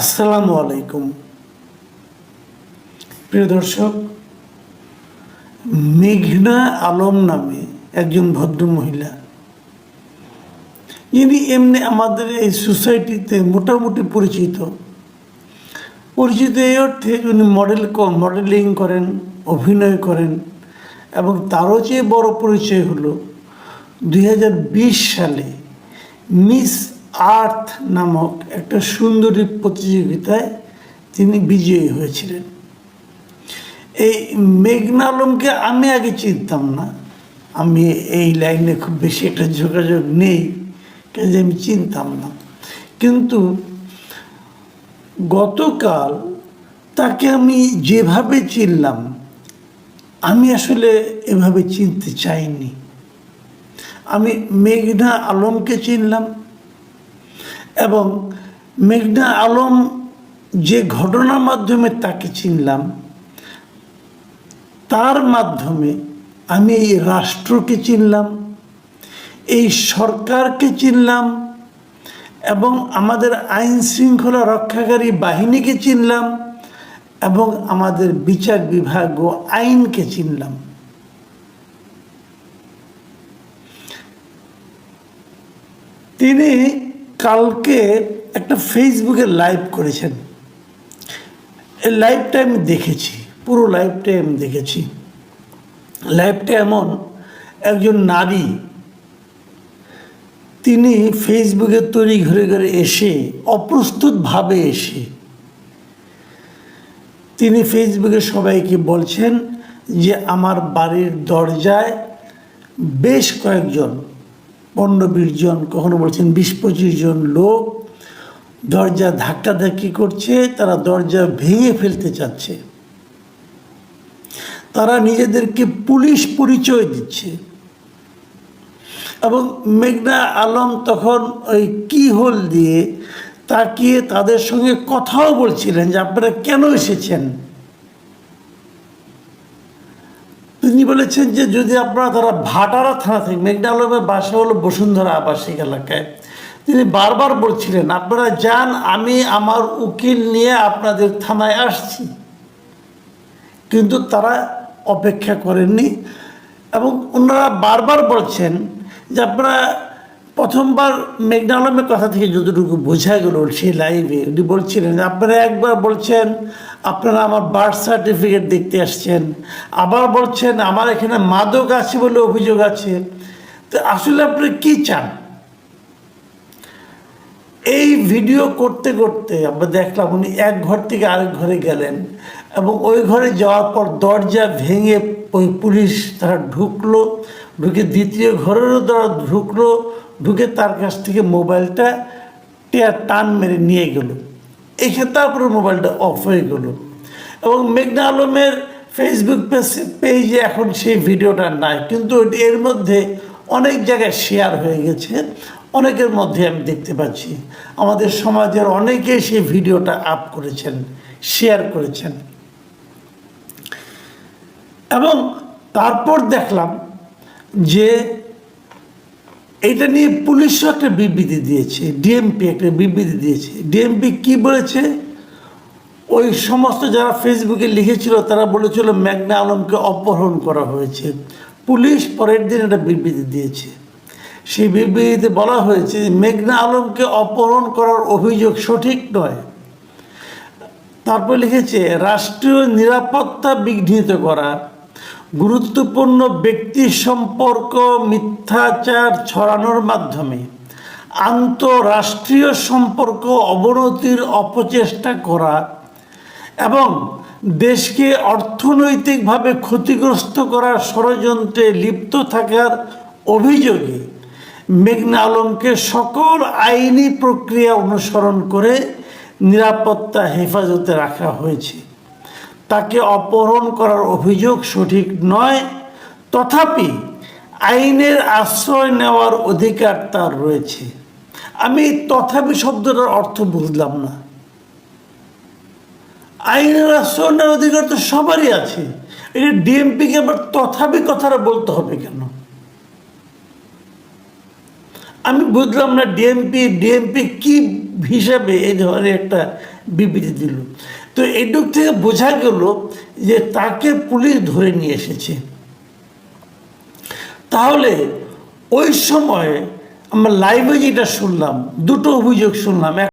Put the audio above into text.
আসসালামু আলাইকুম। প্রিয় দর্শক, মেঘনা আলম নামে একজন ভদ্র মহিলা যিনি এমনি আমাদের এই সোসাইটিতে মোটামুটি পরিচিত। পরিচিত এই অর্থে উনি মডেল মডেলিং করেন, অভিনয় করেন এবং তারও চেয়ে বড় পরিচয় হলো দু হাজার বিশ সালে মিস আর্থ নামক একটা সুন্দরী প্রতিযোগিতায় তিনি বিজয়ী হয়েছিলেন। এই মেঘনা আলমকে আমি আগে চিনতাম না। আমি এই লাইনে খুব বেশি একটা যোগাযোগ নেই, কাজে আমি চিনতাম না। কিন্তু গতকাল তাকে আমি যেভাবে চিনলাম, আমি আসলে এভাবে চিনতে চাইনি। আমি মেঘনা আলমকে চিনলাম এবং মেঘনা আলম যে ঘটনার মাধ্যমে তাকে চিনলাম, তার মাধ্যমে আমি এই রাষ্ট্রকে চিনলাম, এই সরকারকে চিনলাম এবং আমাদের আইন শৃঙ্খলা রক্ষাকারী বাহিনীকে চিনলাম এবং আমাদের বিচার বিভাগ ও আইনকে চিনলাম। তিনি কালকে একটা ফেসবুকে লাইভ করেছেন। এই লাইভটা আমি দেখেছি, পুরো লাইভটাই আমি দেখেছি। লাইভটা এমন, একজন নারী, তিনি ফেসবুকে তৈরি ঘরে ঘরে এসে, অপ্রস্তুতভাবে এসে, তিনি ফেসবুকে সবাইকে বলছেন যে, আমার বাড়ির দরজায় বেশ কয়েকজন পনেরো বিশ জন, কখনো বলছেন বিশ পঁচিশ জন লোক দরজা ধাক্কাধাক্কি করছে, তারা দরজা ভেঙে ফেলতে চাচ্ছে। তারা নিজেদেরকে পুলিশ পরিচয় দিচ্ছে। এবং মেঘনা আলম তখন ওই কি হোল দিয়ে তাকিয়ে তাদের সঙ্গে কথাও বলছিলেন যে, আপনারা কেন এসেছেন তিনি বলেছেন যে যদি আপনারা তারা ভাটারা থানা থেকে মেঘনালমের বাসা হলো বসুন্ধরা আবাসিক এলাকায়, তিনি বারবার বলছিলেন, আপনারা যান, আমি আমার উকিল নিয়ে আপনাদের থানায় আসছি। কিন্তু তারা অপেক্ষা করেননি এবং ওনারা বারবার বলছেন যে আপনারা প্রথমবার মেঘনা আলমের কথা থেকে যতটুকু বোঝা গেল সেই লাইভে উনি বলছিলেন, আপনারা একবার বলছেন, আপনারা আমার বার্থ সার্টিফিকেট দেখতে আসছেন। আবার বলছেন, আমার এখানে মাদক আছে বলে অভিযোগ আছে। তো আসলে আপনি কী চান? এই ভিডিও করতে করতে আমরা দেখলাম উনি এক ঘর থেকে আরেক ঘরে গেলেন এবং ওই ঘরে যাওয়ার পর দরজা ভেঙে পুলিশ তারা ঢুকলো। ঢুকে দ্বিতীয় ঘরেরও তারা ঢুকলো, ঢুকে তার কাছ থেকে মোবাইলটা টেয়ার টান মেরে নিয়ে গেল। এখানে তারপরে মোবাইলটা অফ হয়ে গেল। এবং মেঘনা আলমের ফেসবুক পেজে এখন সেই ভিডিওটা নাই। কিন্তু এর মধ্যে অনেক জায়গায় শেয়ার হয়ে গেছে। অনেকের মধ্যে আমি দেখতে পাচ্ছি। আমাদের সমাজের অনেকেই সেই ভিডিওটা আপ করেছেন শেয়ার করেছেন। এবং তারপর দেখলাম যে এটা নিয়ে পুলিশও একটা বিবৃতি দিয়েছে ডিএমপি একটা বিবৃতি দিয়েছে। ডিএমপি কি বলেছে? ওই সমস্ত যারা ফেসবুকে লিখেছিল, তারা বলেছিল মেঘনা আলমকে অপহরণ করা হয়েছে। পুলিশ পরের দিন একটা বিবৃতি দিয়েছে। সেই বিবৃতিতে বলা হয়েছে মেঘনা আলমকে অপহরণ করার অভিযোগ সঠিক নয়। তারপর লিখেছে, রাষ্ট্রীয় নিরাপত্তা বিঘ্নিত করা গুরুত্বপূর্ণ ব্যক্তি সম্পর্ক মিথ্যাচার ছড়ানোর মাধ্যমে আন্তরাষ্ট্রীয় সম্পর্ক অবনতির অপচেষ্টা করা এবং দেশকে অর্থনৈতিকভাবে ক্ষতিগ্রস্ত করার ষড়যন্ত্রে লিপ্ত থাকার অভিযোগে মেঘনা আলমকে সকল আইনি প্রক্রিয়া অনুসরণ করে নিরাপত্তা হেফাজতে রাখা হয়েছে। তাকে অপহরণ করার অভিযোগ সঠিক নয়। তথাপি আইনের আশ্রয় নেওয়ার অধিকার তার রয়েছে। আমি তথাপি শব্দটার অর্থ বুঝলাম না। আইনের আশ্রয় নেওয়ার অধিকার তো সবারই আছে। এটা ডিএমপিকে আবার তথাপি কথাটা বলতে হবে কেন? আমি বুঝলাম না ডিএমপি ডিএমপি কি হিসাবে এই ধরনের একটা বিবৃতি দিল। তো এটুক থেকে বোঝা গেল যে তাকে পুলিশ ধরে নিয়ে এসেছে। তাহলে ওই সময় আমরা লাইভে যেটা শুনলাম, দুটো অভিযোগ শুনলাম।